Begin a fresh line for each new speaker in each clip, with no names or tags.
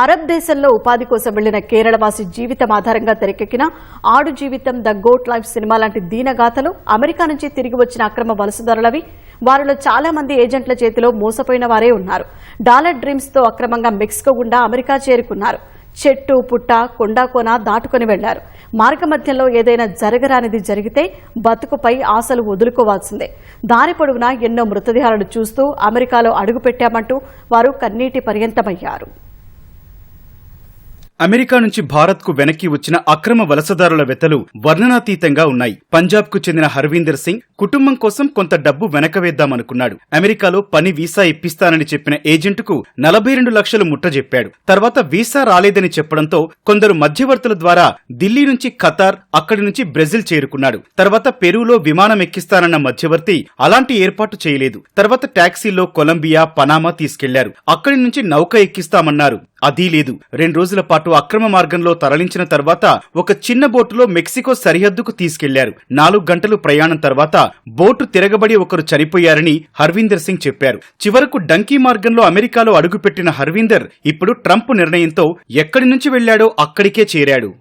Arab దేశంలో ఉపాధి కోసం వెళ్ళిన కేరళవాసి జీవితం ఆధారంగా తెరకెక్కిన ఆడు జీవితం ద గోట్ లైఫ్ సినిమా లాంటి దీనగాథలు అమెరికా నుంచి తిరిగి వచ్చిన అక్రమ వలసదారులవి వారిలో చాలా మంది ఏజెంట్ల చేతిలో మోసపోయిన వారే ఉన్నారు. డాలర్ డ్రీమ్స్తో అక్రమంగా మెక్సికో గుండా అమెరికా చేరుకున్నారు. చెట్టు పుట్ట కొండాకోన దాటుకొని వెళ్ళారు. మార్గమధ్యంలో ఏదైనా జరగరానిది జరిగితే బతుకుపై ఆశలు వదులుకోవాల్సిందే. దారి పొడవునా ఎన్నో మృతదేహాలను చూస్తూ అమెరికాలో అడుగుపెట్టామంటూ వారు కన్నీటి పర్యంతమయ్యారు.
అమెరికా నుంచి భారత్కు వెనక్కి వచ్చిన అక్రమ వలసదారుల వెతలు వర్ణనాతీతంగా ఉన్నాయి. పంజాబ్కు చెందిన హర్వీందర్ సింగ్ కుటుంబం కోసం కొంత డబ్బు వెనకవేద్దామనుకున్నాడు అమెరికాలో పని వీసా ఇప్పిస్తానని చెప్పిన ఏజెంటుకు నలభై రెండు లక్షలు ముట్టజెప్పాడు తర్వాత వీసా రాలేదని చెప్పడంతో కొందరు మధ్యవర్తుల ద్వారా ఢిల్లీ నుంచి ఖతార్ అక్కడి నుంచి బ్రెజిల్ చేరుకున్నాడు. తర్వాత పెరూలో విమానం ఎక్కిస్తానన్న మధ్యవర్తి అలాంటి ఏర్పాటు చేయలేదు. తర్వాత టాక్సీలో కొలంబియా పనామా తీసుకెళ్ళారు. అక్కడి నుంచి నౌక ఎక్కిస్తామన్నారు. అదీ లేదు. రెండు రోజుల పాటు అక్రమ మార్గంలో తరలించిన తర్వాత ఒక చిన్న బోటులో మెక్సికో సరిహద్దుకు తీసుకెళ్ళారు. నాలుగు గంటలు ప్రయాణం తర్వాత బోటు తిరగబడి ఒకరు చనిపోయారని హర్వీందర్ సింగ్ చెప్పారు. చివరకు డంకీ మార్గంలో అమెరికాలో అడుగుపెట్టిన హర్వీందర్ ఇప్పుడు ట్రంప్ నిర్ణయంతో ఎక్కడి నుంచి వెళ్ళాడో అక్కడికే చేరాడు.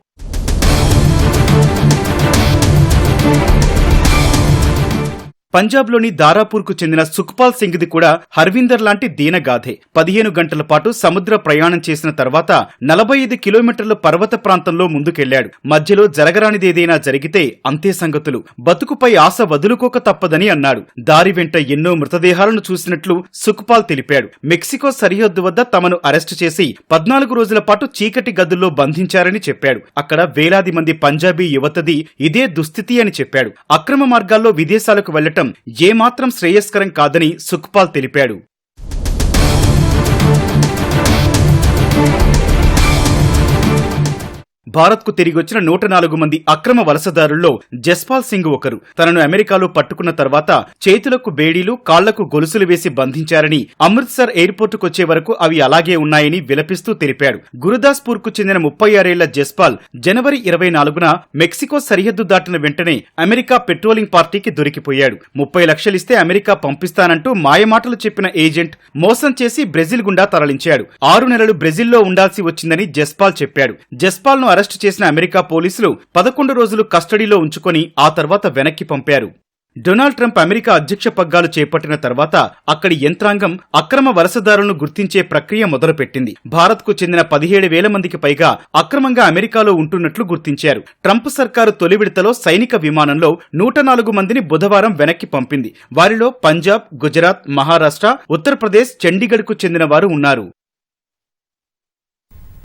పంజాబ్లోని దారాపూర్కు చెందిన సుఖ్పాల్ సింగ్ది కూడా హర్వీందర్ లాంటి దీనగాథే పదిహేను గంటల పాటు సముద్ర ప్రయాణం చేసిన తర్వాత నలభై ఐదు కిలోమీటర్ల పర్వత ప్రాంతంలో ముందుకెళ్ళాడు. మధ్యలో జరగరానిదేదైనా జరిగితే అంతే సంగతులు. బతుకుపై ఆశ వదులుకోక తప్పదని అన్నాడు. దారి వెంట ఎన్నో మృతదేహాలను చూసినట్లు సుఖ్పాల్ తెలిపాడు. మెక్సికో సరిహద్దు వద్ద తమను అరెస్టు చేసి పద్నాలుగు రోజుల పాటు చీకటి గదుల్లో బంధించారని చెప్పాడు. అక్కడ వేలాది మంది పంజాబీ యువతది ఇదే దుస్థితి అని చెప్పాడు. అక్రమ మార్గాల్లో విదేశాలకు వెళ్ళటం ఏమాత్రం శ్రేయస్కరం కాదని సుఖ్పాల్ తెలిపాడు. భారత్కు తిరిగి వచ్చిన నూట నాలుగు మంది అక్రమ వలసదారుల్లో జస్పాల్ సింగ్ ఒకరు. తనను అమెరికాలో పట్టుకున్న తర్వాత చేతులకు బేడీలు కాళ్ళకు గొలుసులు వేసి బంధించారని అమృత్సర్ ఎయిర్పోర్టుకు వచ్చే వరకు అవి అలాగే ఉన్నాయని విలపిస్తూ తెలిపాడు. గురుదాస్పూర్కు చెందిన ముప్పై ఆరేళ్ళ జస్పాల్ జనవరి ఇరవై నాలుగున మెక్సికో సరిహద్దు దాటిన వెంటనే అమెరికా పెట్రోలింగ్ పార్టీకి దొరికిపోయాడు. ముప్పై లక్షలిస్తే అమెరికా పంపిస్తానంటూ మాయమాటలు చెప్పిన ఏజెంట్ మోసం చేసి బ్రెజిల్ గుండా తరలించాడు. ఆరు నెలలు బ్రెజిల్లో ఉండాల్సి వచ్చిందని జస్పాల్ చెప్పాడు. జస్పాల్ను అరెస్టు చేసిన అమెరికా పోలీసులు పదకొండు రోజులు కస్టడీలో ఉంచుకొని ఆ తర్వాత వెనక్కి పంపారు. డొనాల్డ్ ట్రంప్ అమెరికా అధ్యక్ష పగ్గాలు చేపట్టిన తర్వాత అక్కడి యంత్రాంగం అక్రమ వలసదారులను గుర్తించే ప్రక్రియ మొదలుపెట్టింది. భారత్కు చెందిన పదిహేడు వేల మందికి పైగా అక్రమంగా అమెరికాలో ఉంటున్నట్లు గుర్తించారు. ట్రంప్ సర్కారు తొలి విడతలో సైనిక విమానంలో నూట నాలుగు మందిని బుధవారం వెనక్కి పంపింది. వారిలో పంజాబ్ గుజరాత్ మహారాష్ట్ర ఉత్తరప్రదేశ్ చండీగఢ్కు చెందిన వారు ఉన్నారు.